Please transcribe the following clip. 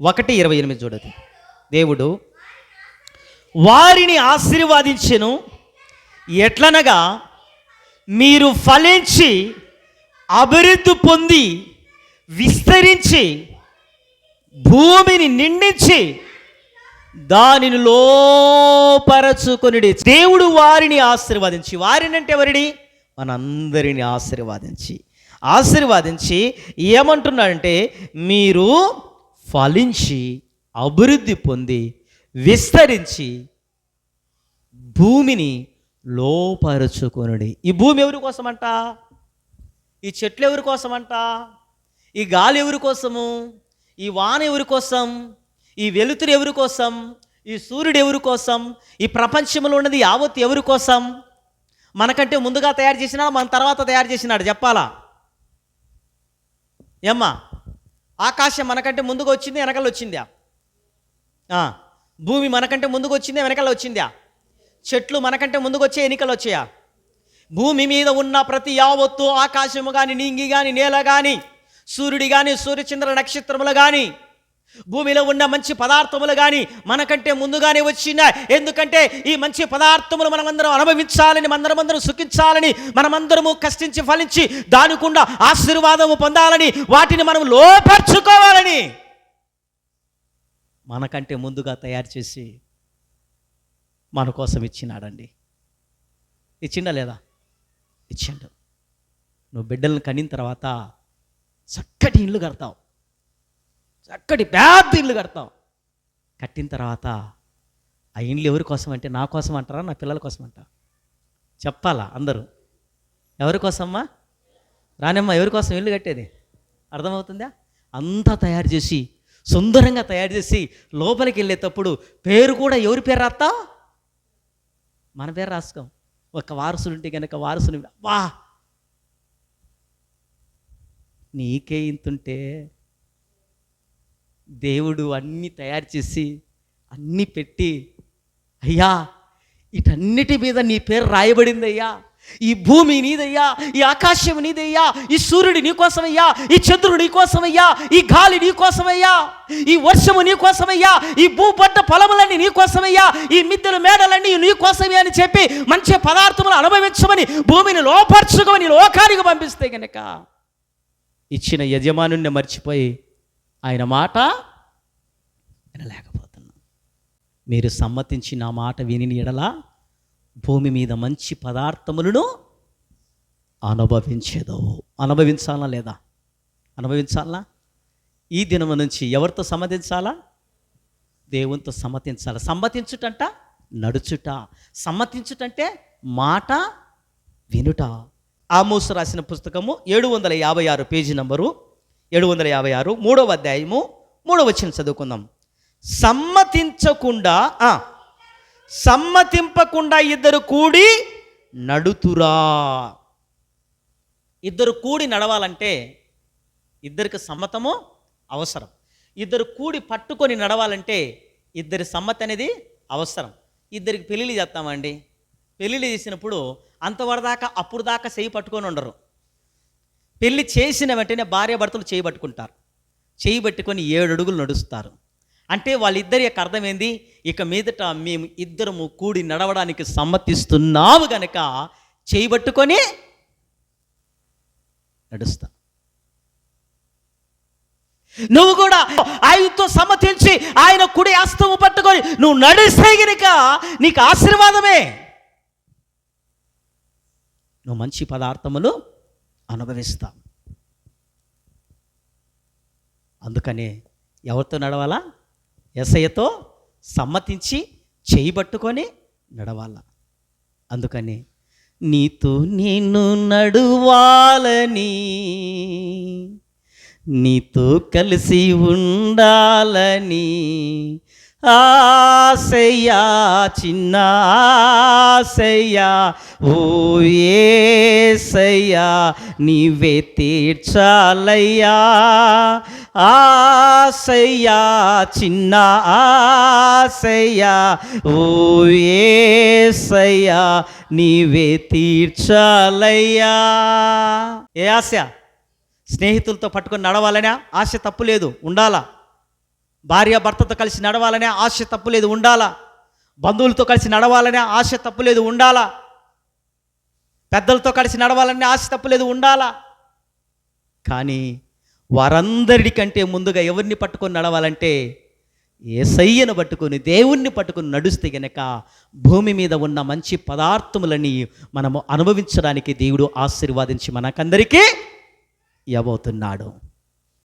ఒకటి ఇరవై ఎనిమిది చూడదు. దేవుడు వారిని ఆశీర్వాదించెను. ఎట్లనగా మీరు ఫలించి అభివృద్ధి పొంది విస్తరించి భూమిని నిండించి దానిని లోపరచుకొనిడి. దేవుడు వారిని ఆశీర్వదించి. వారిని అంటే ఎవరిని? మనందరిని ఆశీర్వాదించి. ఆశీర్వాదించి ఏమంటున్నాడంటే మీరు ఫలించి అభివృద్ధి పొంది విస్తరించి భూమిని లోపరుచుకొనుడి. ఈ భూమి ఎవరి కోసమంట? ఈ చెట్లు ఎవరి కోసమంట? ఈ గాలి ఎవరి కోసము? ఈ వాన ఎవరి కోసం? ఈ వెలుతురు ఎవరి కోసం? ఈ సూర్యుడు ఎవరి కోసం? ఈ ప్రపంచంలో ఉన్నది యావత్ ఎవరి కోసం? మనకంటే ముందుగా తయారు చేసినాడు మన తర్వాత తయారు చేసినాడు చెప్పాలా? ఏమ్మా? ఆకాశం మనకంటే ముందుగా వచ్చింది వెనకాల వచ్చిందా భూమి మనకంటే ముందుకు వచ్చింది వెనకాల వచ్చిందా చెట్లు మనకంటే ముందుకు వచ్చే ఎన్నికలు వచ్చాయా భూమి మీద ఉన్న ప్రతి యావత్తు ఆకాశము కానీ నింగి కానీ నేల కానీ సూర్యుడి కానీ సూర్యచంద్ర నక్షత్రములు కానీ భూమిలో ఉన్న మంచి పదార్థములు కానీ మనకంటే ముందుగానే వచ్చినాయి. ఎందుకంటే ఈ మంచి పదార్థములు మనమందరం అనుభవించాలని మనమందరం సుఖించాలని మనమందరము కష్టించి ఫలించి దానికుండా ఆశీర్వాదము పొందాలని వాటిని మనం లోపర్చుకోవాలని మనకంటే ముందుగా తయారు చేసి మన కోసం ఇచ్చినాడండి. ఇచ్చిండా లేదా? ఇచ్చిండు. నువ్వు బిడ్డలను కనిన తర్వాత చక్కటి ఇల్లు కడతావు. చక్కటి పెద్ద ఇల్లు కడతాం. కట్టిన తర్వాత ఆ ఇండ్లు ఎవరి కోసం అంటే నా కోసం అంటారా? నా పిల్లల కోసం అంటారా? చెప్పాలా అందరూ? ఎవరి కోసమ్మా? రానమ్మా ఎవరి కోసం ఇల్లు కట్టేది? అర్థమవుతుందా? అంతా తయారు చేసి సుందరంగా తయారు చేసి లోపలికి వెళ్ళేటప్పుడు పేరు కూడా ఎవరి పేరు రాస్తావు? మన పేరు రాసుకోం. ఒక వారసుడు ఉంటే కనుక వారసుని వా నీకే ఇంతుంటే దేవుడు అన్నీ తయారు చేసి అన్నీ పెట్టి అయ్యా వీటన్నిటి మీద నీ పేరు రాయబడింది అయ్యా ఈ భూమి నీదయ్యా ఈ ఆకాశం నీదయ్యా ఈ సూర్యుడు నీకోసమయ్యా ఈ చంద్రుడు నీకోసమయ్యా ఈ గాలి నీకోసమయ్యా ఈ వర్షము నీకోసమయ్యా ఈ భూపట్ట పొలములన్నీ నీకోసమయ్యా ఈ మిద్దెల మేడలన్నీ నీకోసమే అని చెప్పి మంచి పదార్థములు అనుభవించమని భూమిని లోపరచుకోమని లోకానికి పంపిస్తే కనుక ఇచ్చిన యజమానుణ్ణి మర్చిపోయి ఆయన మాట వినలేకపోతున్నాం. మీరు సమ్మతించి నా మాట విని ఎడలా భూమి మీద మంచి పదార్థములను అనుభవించేదో. అనుభవించాలా లేదా? అనుభవించాలా? ఈ దినము నుంచి ఎవరితో సమ్మతించాలా? దేవునితో సమ్మతించాలి? సమ్మతించుటంట నడుచుట. సమ్మతించుటంటే మాట వినుట. ఆమోసు రాసిన పుస్తకము ఏడు వందల యాభై ఆరు పేజీ నంబరు ఏడు వందల యాభై ఆరు మూడవ అధ్యాయము మూడవ వచ్చిన చదువుకుందాం. సమ్మతించకుండా సమ్మతింపకుండా ఇద్దరు కూడి నడుతురా. ఇద్దరు కూడి నడవాలంటే ఇద్దరికి సమ్మతము అవసరం. ఇద్దరు కూడి పట్టుకొని నడవాలంటే ఇద్దరి సమ్మతి అనేది అవసరం. ఇద్దరికి పెళ్ళిళ్ళు చేస్తామండి. పెళ్ళిళ్ళు చేసినప్పుడు అంతవరదాకా అప్పుడు దాకా చేయి పట్టుకొని ఉండరు. పెళ్ళి చేసిన వెంటనే భార్యాభర్తలు చేయబట్టుకుంటారు చేయబట్టుకొని ఏడు అడుగులు నడుస్తారు. అంటే వాళ్ళిద్దరి యొక్క అర్థమైంది ఇక మీదట మేము ఇద్దరము కూడి నడవడానికి సమ్మతిస్తున్నాము గనక చేయబట్టుకొని నడుస్తా. నువ్వు కూడా ఆయనతో సమ్మతించి ఆయన కుడి ఆస్తము పట్టుకొని నువ్వు నడిస్తే గనుక నీకు ఆశీర్వాదమే. నువ్వు మంచి పదార్థములు అనుభవిస్తాం. అందుకనే ఎవరితో నడవాలా? ఎసయ్యతో సమ్మతించి చేయి పట్టుకొని నడవాలా. అందుకని నీతో నేను నడువాలని నీతో కలిసి ఉండాలని ఆశయ్యా చిన్న ఆశయ్యా ఓ ఏసయ్యా నీవే తీర్చాలయ్యా. ఆశయ్యా చిన్న ఆశయ్యా ఓ ఏసయ్యా నీవే తీర్చాలయ్యా. ఏ ఆశ? స్నేహితులతో పట్టుకొని నడవాలనే? ఆశ తప్పు లేదు ఉండాలా? భార్య భర్తతో కలిసి నడవాలనే ఆశ తప్పులేదు ఉండాలా? బంధువులతో కలిసి నడవాలనే ఆశ తప్పులేదు ఉండాలా? పెద్దలతో కలిసి నడవాలనే ఆశ తప్పులేదు ఉండాలా? కానీ వారందరికంటే ముందుగా ఎవరిని పట్టుకొని నడవాలంటే ఏసయ్యను పట్టుకొని దేవుణ్ణి పట్టుకొని నడుస్తే గనక భూమి మీద ఉన్న మంచి పదార్థములని మనము అనుభవించడానికి దేవుడు ఆశీర్వాదించి మనకందరికీ ఇవ్వబోతున్నాడు.